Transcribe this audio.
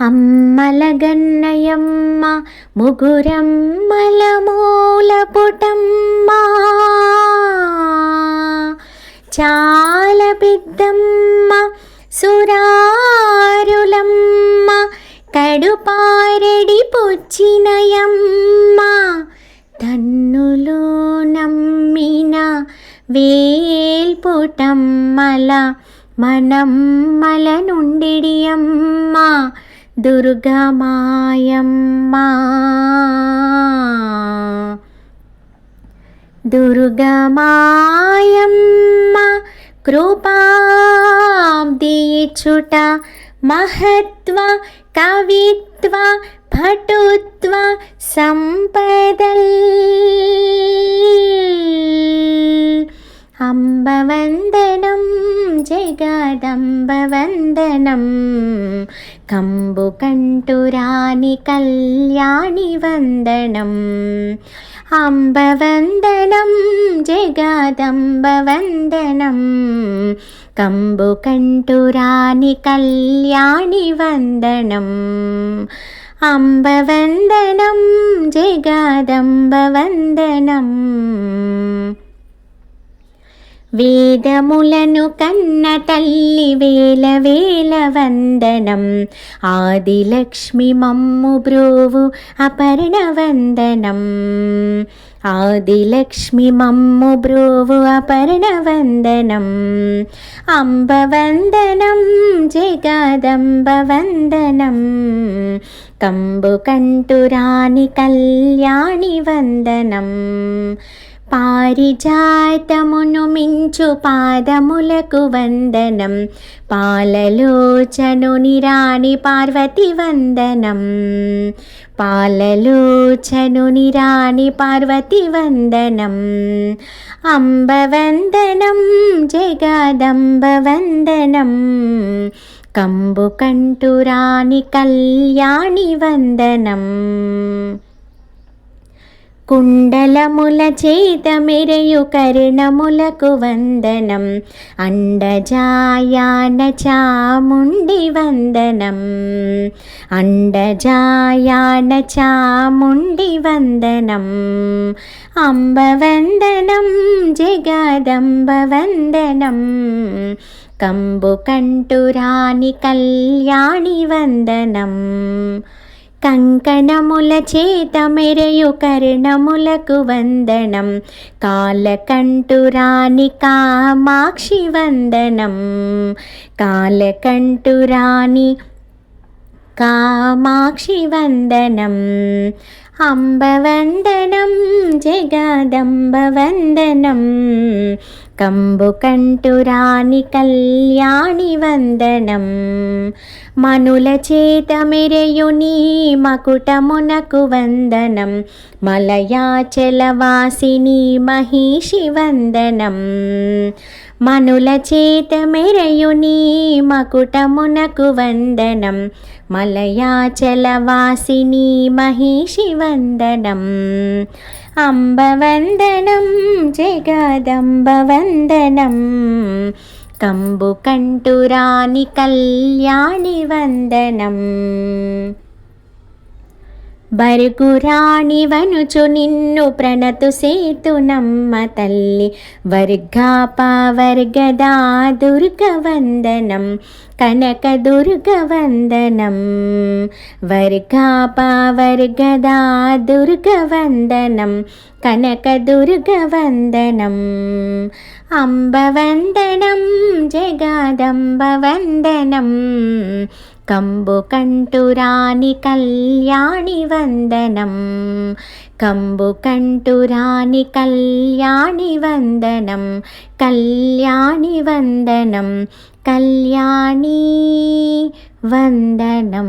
అమ్మలగన్నయమ్మ ముగురమ్మల మూల పుటమ్మ చాలా పెద్దమ్మ సురారులమ్మ కడుపారెడి పుచ్చినయమ్మ. తన్నులు నమ్మిన వేల్పుటమ్మల మనమ్మల నుండిడి అమ్మ దుర్గమాయమ్మ. దుర్గమాయమ్మ కృపాబ్దిచుట మహత్వ కవిత్వ భటుత్వ సంపదల్. అంబవందనం జగదంబవందనం కంబు కంటురాని కళ్యాణి వందనం అంబవందనం జగదంబవందనం కంబు కంటురాని కళ్యాణి వందనం అంబవందనం జగదంబవందనం వేదములను కన్న తల్లి వేల వేల వందనం. ఆదిలక్ష్మి మమ్ము బ్రోవు అపర్ణ వందనం. ఆదిలక్ష్మి మమ్ము బ్రోవు అపర్ణ వందనం. అంబ వందనం జగదంబ వందనం. కంబు కంటురాని కళ్యాణి వందనం. పారిజాతమును మించు పాదములకు వందనం. పాలలోచను నిరాణి పార్వతి వందనం. పాలలోచను నిరాణి పార్వతి వందనం. అంబవందనం జగదంబ వందనం కంబు కంటురాణి కళ్యాణి వందనం. కుండలముల చేత మెరయు కరుణములకు వందనం. అండజాయాన చాముండి వందనం. అండజాయాన చాముండి వందనం. అంబవందనం జగదంబ వందనం కంబు కంటురాని కళ్యాణి వందనం. కంకణముల చేత మెరయు కర్ణములకు వందనం. కాలకంటురాని కామాక్షి వందనం. కాలకంటురాని కామాక్షి వందనం. అంబవందనం జగదంబ వందనం కంటురాని కళ్యాణి వందనం. మనుల చేత మెరయుని మకుటమునకు వందనం. మలయాచలవాసిని మహిషి వందనం. మనుల చేత మెరయుని మకుటమునకు వందనం. మలయాచలవాసిని మహిషి వందనం. అంబవందనం జగదంబవందనం కంబు కంటురాని కళ్యాణి వందనం. బరుగురాణి వనుచు నిన్ను ప్రణతు సేతు నమ్మ తల్లి వర్గాప వర్గదా దుర్గ వందనం కనక దుర్గ వందనం వర్గాప వర్గదా దుర్గ వందనం కనక దుర్గ వందనం అంబవందనం జగదంబ వందనం కంబు కంటురాని కళ్యాణి వందనం. కంబు కంటురాని కళ్యాణి వందనం. కళ్యాణి వందనం. కళ్యాణి వందనం.